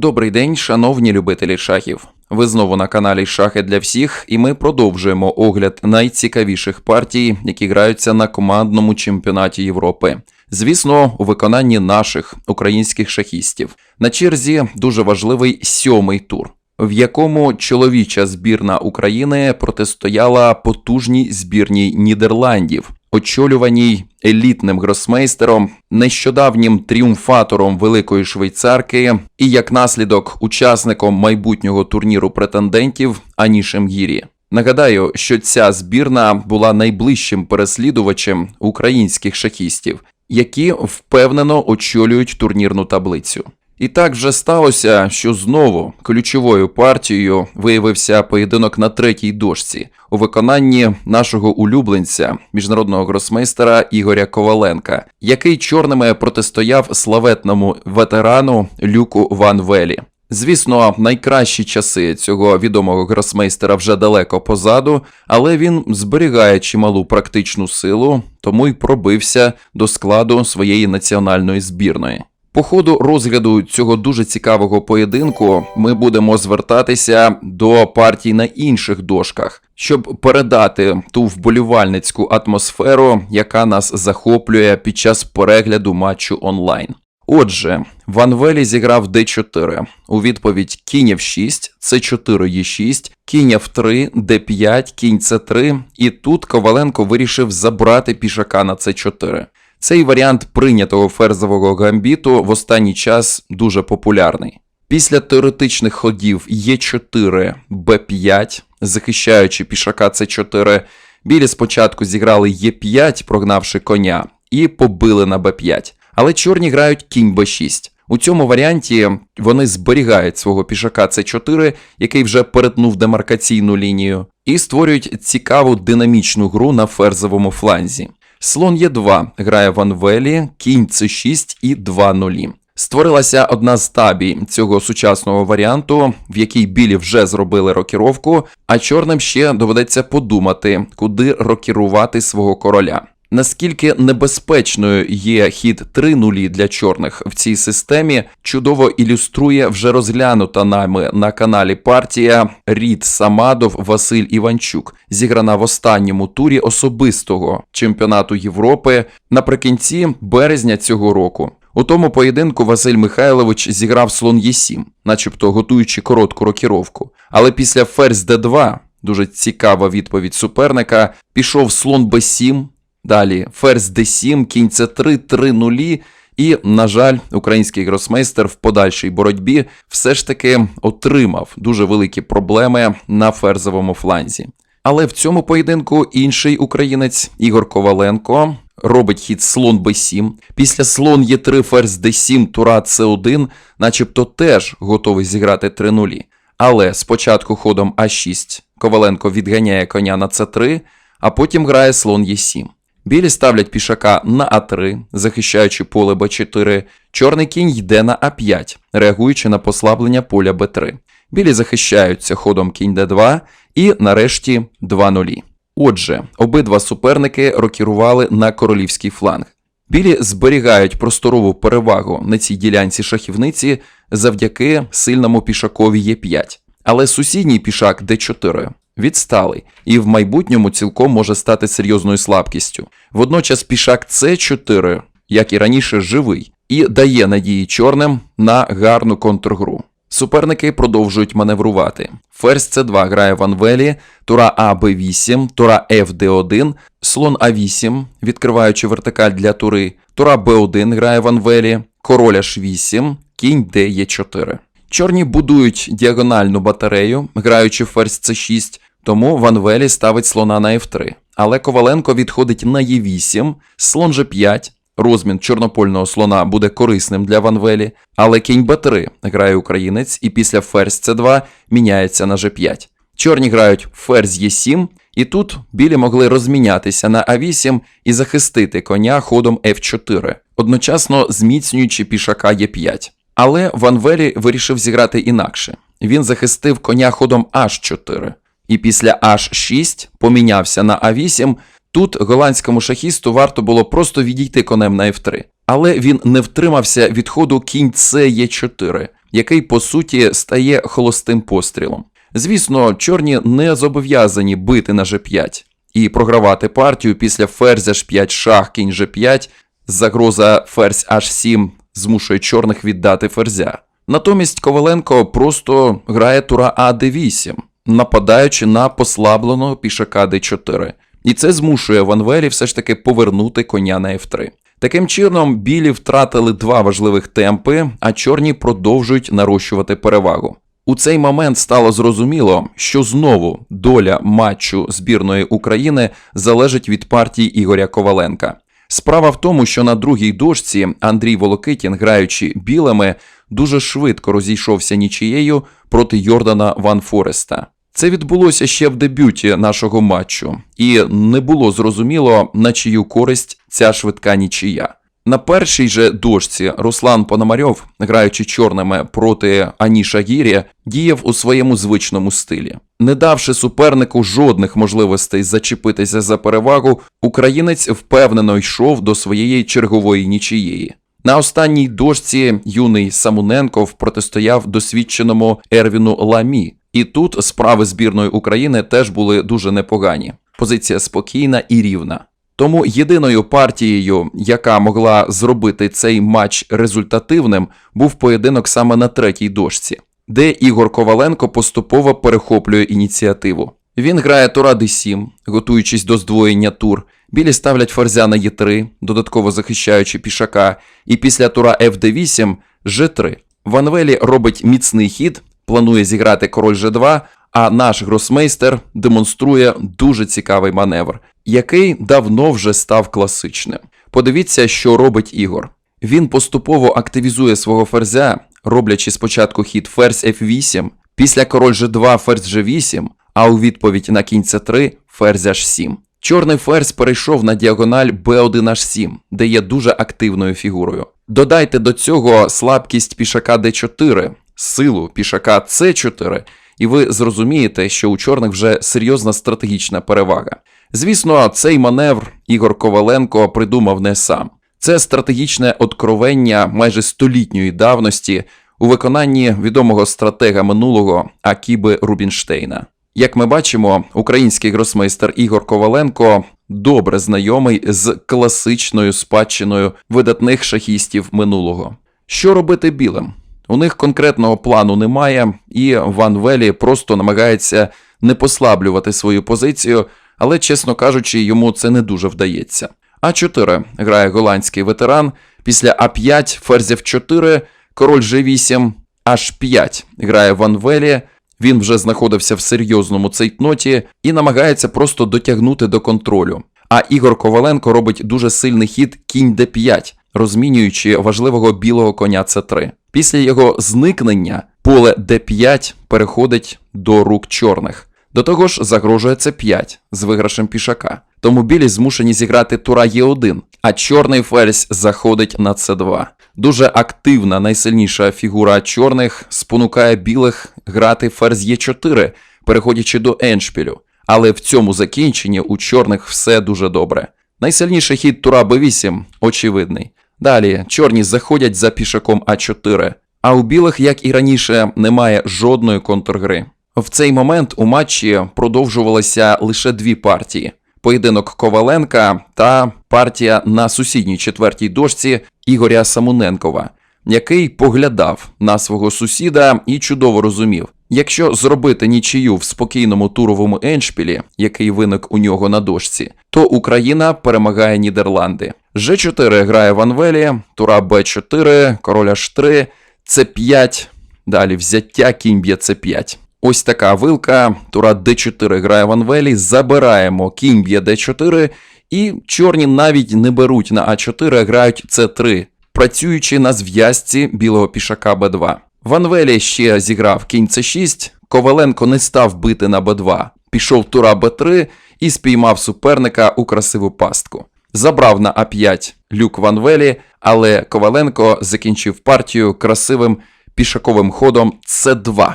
Добрий день, шановні любителі шахів. Ви знову на каналі Шахи для всіх, і ми продовжуємо огляд найцікавіших партій, які граються на командному чемпіонаті Європи. Звісно, у виконанні наших українських шахістів. На черзі дуже важливий сьомий тур, в якому чоловіча збірна України протистояла потужній збірній Нідерландів, очолюваній елітним гросмейстером, нещодавнім тріумфатором Великої Швейцарки і як наслідок учасником майбутнього турніру претендентів Анішем Гірі. Нагадаю, що ця збірна була найближчим переслідувачем українських шахістів, які впевнено очолюють турнірну таблицю. І так вже сталося, що знову ключовою партією виявився поєдинок на третій дошці у виконанні нашого улюбленця, міжнародного гросмейстера Ігоря Коваленка, який чорними протистояв славетному ветерану Люку Ван Велі. Звісно, найкращі часи цього відомого гросмейстера вже далеко позаду, але він зберігає чималу практичну силу, тому й пробився до складу своєї національної збірної. По ходу розгляду цього дуже цікавого поєдинку ми будемо звертатися до партій на інших дошках, щоб передати ту вболівальницьку атмосферу, яка нас захоплює під час перегляду матчу онлайн. Отже, Ван Велі зіграв d4. У відповідь кінь f6, c4 e6, кінь f3, d5, кінь c3, і тут Коваленко вирішив забрати пішака на c4. Цей варіант прийнятого ферзового гамбіту в останній час дуже популярний. Після теоретичних ходів Е4, Б5, захищаючи пішака С4, білі спочатку зіграли Е5, прогнавши коня, і побили на Б5. Але чорні грають кінь Б6. У цьому варіанті вони зберігають свого пішака С4, який вже перетнув демаркаційну лінію, і створюють цікаву динамічну гру на ферзовому фланзі. Слон Е2 грає в Анвелі, кінь С6 і 2 нулі. Створилася одна з табій цього сучасного варіанту, в якій білі вже зробили рокіровку, а чорним ще доведеться подумати, куди рокірувати свого короля. Наскільки небезпечною є хід 3 нулі для чорних в цій системі, чудово ілюструє вже розглянута нами на каналі партія Рід Самадов Василь Іванчук, зіграна в останньому турі особистого чемпіонату Європи наприкінці березня цього року. У тому поєдинку Василь Михайлович зіграв слон Е7, начебто готуючи коротку рокіровку. Але після ферзь Д2, дуже цікава відповідь суперника, пішов слон Б7. Далі ферзь d7, кінь c3, 3 нулі. І, на жаль, український гросмейстер в подальшій боротьбі все ж таки отримав дуже великі проблеми на ферзовому фланзі. Але в цьому поєдинку інший українець Ігор Коваленко робить хід слон b7. Після слон Е3, ферзь d7, тура c1, начебто теж готовий зіграти 3 нулі. Але спочатку ходом А6 Коваленко відганяє коня на c3, а потім грає слон Е7. Білі ставлять пішака на А3, захищаючи поле Б4. Чорний кінь йде на А5, реагуючи на послаблення поля Б3. Білі захищаються ходом кінь Д2 і нарешті 2 нулі. Отже, обидва суперники рокірували на королівський фланг. Білі зберігають просторову перевагу на цій ділянці шахівниці завдяки сильному пішакові Е5. Але сусідній пішак Д4 відсталий і в майбутньому цілком може стати серйозною слабкістю. Водночас пішак С4, як і раніше, живий, і дає надії чорним на гарну контргру. Суперники продовжують маневрувати. Ферзь С2 грає в Анвелі, тура А Б8, тура Ф Д1, слон А8, відкриваючи вертикаль для тури, тура Б1 грає в Анвелі, король H8, кінь Д Е4. Чорні будують діагональну батарею, граючи ферзь С6, тому Ван Велі ставить слона на F3. Але Коваленко відходить на Е8, слон G5. Розмін чорнопольного слона буде корисним для Ван Велі, але кінь Б3 грає українець і після ферзь С2 міняється на G5. Чорні грають ферзь Е7, і тут білі могли розмінятися на А8 і захистити коня ходом F4, одночасно зміцнюючи пішака Е5. Але Ван Велі вирішив зіграти інакше. Він захистив коня ходом H4 і після H6 помінявся на А8. Тут голландському шахісту варто було просто відійти конем на F3. Але він не втримався від ходу кінь С Е4. який по суті стає холостим пострілом. Звісно, чорні не зобов'язані бити на G5 і програвати партію після ферзя H5 шах, кінь G5, загроза ферзь H7 змушує чорних віддати ферзя. Натомість Коваленко просто грає тура А d8, нападаючи на послабленого пішака d4. І це змушує Ванвелі все ж таки повернути коня на F3. Таким чином, білі втратили два важливих темпи, а чорні продовжують нарощувати перевагу. У цей момент стало зрозуміло, що знову доля матчу збірної України залежить від партії Ігоря Коваленка. Справа в тому, що на другій дошці Андрій Волокитін, граючи білими, дуже швидко розійшовся нічією проти Йордана Ван Фореста. Це відбулося ще в дебюті нашого матчу, і не було зрозуміло, на чию користь ця швидка нічия. На першій же дошці Руслан Пономарьов, граючи чорними проти Аніша Гірі, діяв у своєму звичному стилі. Не давши супернику жодних можливостей зачепитися за перевагу, українець впевнено йшов до своєї чергової нічиєї. На останній дошці юний Самуненков протистояв досвідченому Ервіну Ламі, і тут справи збірної України теж були дуже непогані. Позиція спокійна і рівна. Тому єдиною партією, яка могла зробити цей матч результативним, був поєдинок саме на третій дошці, де Ігор Коваленко поступово перехоплює ініціативу. Він грає тура d7, готуючись до здвоєння тур. Білі ставлять ферзя на Е3, додатково захищаючи пішака, і після тура FD8 G3. Ванвелі робить міцний хід, планує зіграти король G2, а наш гросмейстер демонструє дуже цікавий маневр, який давно вже став класичним. Подивіться, що робить Ігор. Він поступово активізує свого ферзя, роблячи спочатку хід ферзь F8, після король G2 ферзь G8, а у відповідь на кінь C3 ферзь H7. Чорний ферзь перейшов на діагональ B1H7, де є дуже активною фігурою. Додайте до цього слабкість пішака D4, силу пішака C4, і ви зрозумієте, що у чорних вже серйозна стратегічна перевага. Звісно, цей маневр Ігор Коваленко придумав не сам. Це стратегічне откровення майже столітньої давності у виконанні відомого стратега минулого Акіби Рубінштейна. Як ми бачимо, український гросмейстер Ігор Коваленко добре знайомий з класичною спадщиною видатних шахістів минулого. Що робити білим? У них конкретного плану немає, і Ван Велі просто намагається не послаблювати свою позицію, але, чесно кажучи, йому це не дуже вдається. А4 грає голландський ветеран, після А5 ферзь F4, король G8, H5 грає Ван Велі, він вже знаходився в серйозному цейтноті і намагається просто дотягнути до контролю. А Ігор Коваленко робить дуже сильний хід кінь d5, розмінюючи важливого білого коня c3. Після його зникнення поле d5 переходить до рук чорних. До того ж, загрожує c5 з виграшем пішака. Тому білі змушені зіграти тура Е1, а чорний ферзь заходить на c2. Дуже активна найсильніша фігура чорних спонукає білих грати ферзь Е4, переходячи до еншпілю. Але в цьому закінченні у чорних все дуже добре. Найсильніший хід тура Б8 очевидний. Далі. Чорні заходять за пішаком А4, а у білих, як і раніше, немає жодної контргри. В цей момент у матчі продовжувалися лише дві партії: поєдинок Коваленка та партія на сусідній четвертій дошці Ігоря Самуненкова, який поглядав на свого сусіда і чудово розумів, якщо зробити нічию в спокійному туровому еншпілі, який виник у нього на дошці, то Україна перемагає Нідерланди. G4 грає Ванвелі, тура Б4, король H3, С5, далі взяття, кінь б'є С5. Ось така вилка, тура d4 грає Ванвелі, забираємо кінь б'є d4, і чорні навіть не беруть на а4, а грають c3, працюючи на зв'язці білого пішака b2. Ванвелі ще зіграв кінь c6, Коваленко не став бити на b2, пішов тура b3 і спіймав суперника у красиву пастку. Забрав на а5 люк Ванвелі, але Коваленко закінчив партію красивим пішаковим ходом c2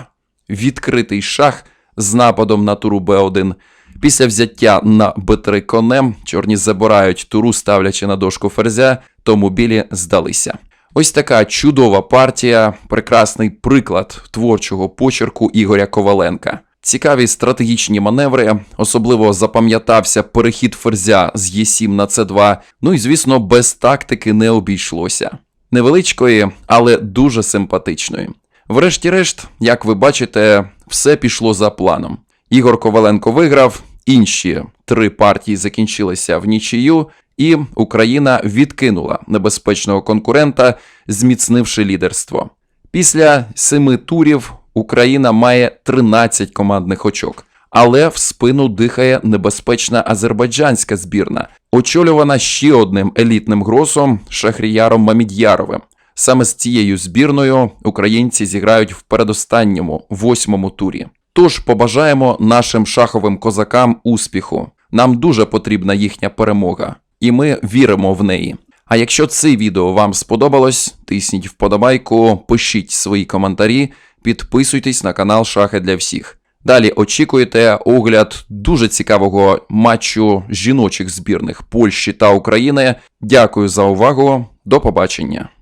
відкритий шах з нападом на туру Б1. Після взяття на Б3 конем чорні забирають туру, ставлячи на дошку ферзя, тому білі здалися. Ось така чудова партія, прекрасний приклад творчого почерку Ігоря Коваленка. Цікаві стратегічні маневри, особливо запам'ятався перехід ферзя з Е7 на С2. Ну і звісно, без тактики не обійшлося. Невеличкої, але дуже симпатичної. Врешті-решт, як ви бачите, все пішло за планом. Ігор Коваленко виграв, інші три партії закінчилися в нічию, і Україна відкинула небезпечного конкурента, зміцнивши лідерство. Після семи турів Україна має 13 командних очок, але в спину дихає небезпечна азербайджанська збірна, очолювана ще одним елітним гросом Шахріяром Мамідяровим. Саме з цією збірною українці зіграють в передостанньому восьмому турі. Тож побажаємо нашим шаховим козакам успіху. Нам дуже потрібна їхня перемога, і ми віримо в неї. А якщо це відео вам сподобалось, тисніть вподобайку, пишіть свої коментарі, підписуйтесь на канал Шахи для всіх. Далі очікуєте огляд дуже цікавого матчу жіночих збірних Польщі та України. Дякую за увагу. До побачення.